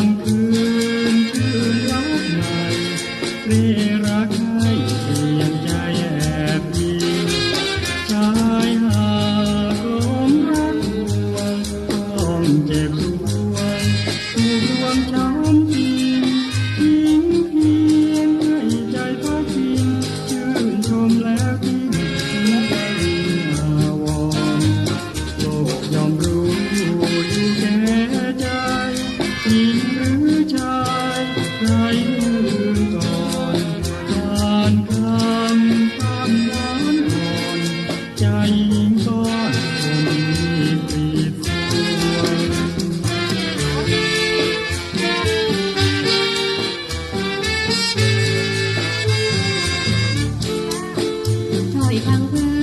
ามคืนคืนรักใหม่เรรักให้ 你看